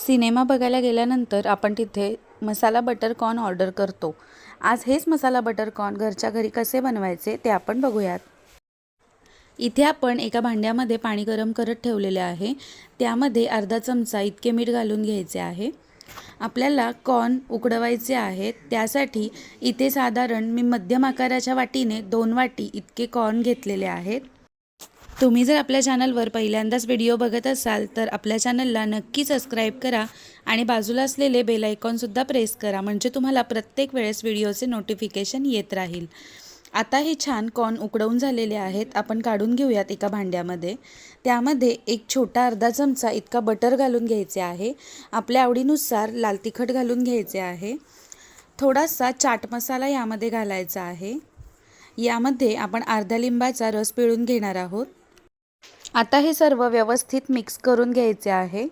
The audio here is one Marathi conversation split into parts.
सिनेमा बघायला गेल्यानंतर आपण तिथे मसाला बटर कॉर्न ऑर्डर करतो. आज हेच मसाला बटर कॉर्न घरच्या घरी कसे बनवायचे ते आपण बघूयात. इथे आपण एका भांड्यामध्ये पाणी गरम करत ठेवलेले आहे. त्यामध्ये अर्धा चमचा इतके मीठ घालून घ्यायचे आहे. आपल्याला कॉर्न उकडवायचे आहेत त्यासाठी इथे साधारण मी मध्यम आकाराच्या वाटीने दोन वाटी इतके कॉर्न घेतलेले आहेत. तुम्ही जर आपल्या चॅनलवर पहिल्यांदाच व्हिडिओ बघत असाल तर आपल्या चॅनलला नक्की सबस्क्राईब करा आणि बाजूला असलेले बेल आयकॉनसुद्धा प्रेस करा म्हणजे तुम्हाला प्रत्येक वेळेस व्हिडिओचे नोटिफिकेशन येत राहील. आता हे छान कॉर्न उकडवून झालेले आहेत आपण काढून घेऊयात एका भांड्यामध्ये. त्यामध्ये एक छोटा अर्धा चमचा इतका बटर घालून घ्यायचे आहे. आपल्या आवडीनुसार लाल तिखट घालून घ्यायचे आहे. थोडासा चाट मसाला यामध्ये घालायचा आहे. यामध्ये आपण अर्धा लिंबाचा रस पिळून घेणार आहोत. आता हे सर्व व्यवस्थित मिक्स करून घ्यायचे आहे.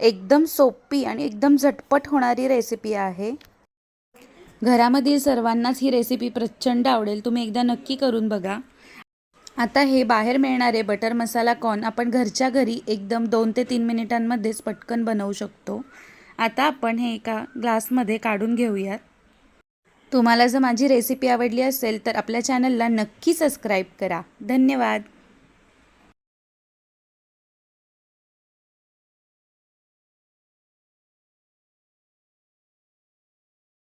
एकदम सोपी आणि एकदम झटपट होणारी रेसिपी आहे. घरामधील सर्वांनाच ही रेसिपी प्रचंड आवडेल. तुम्ही एकदा नक्की करून बघा. आता हे बाहेर मिळणारे बटर मसाला कॉर्न आपण घरच्या घरी एकदम दोन ते तीन मिनिटांमध्येच पटकन बनवू शकतो. आता आपण हे एका ग्लासमध्ये काढून घेऊयात. तुम्हाला जर माझी रेसिपी आवडली असेल तर आपल्या चॅनलला नक्की सबस्क्राईब करा. धन्यवाद!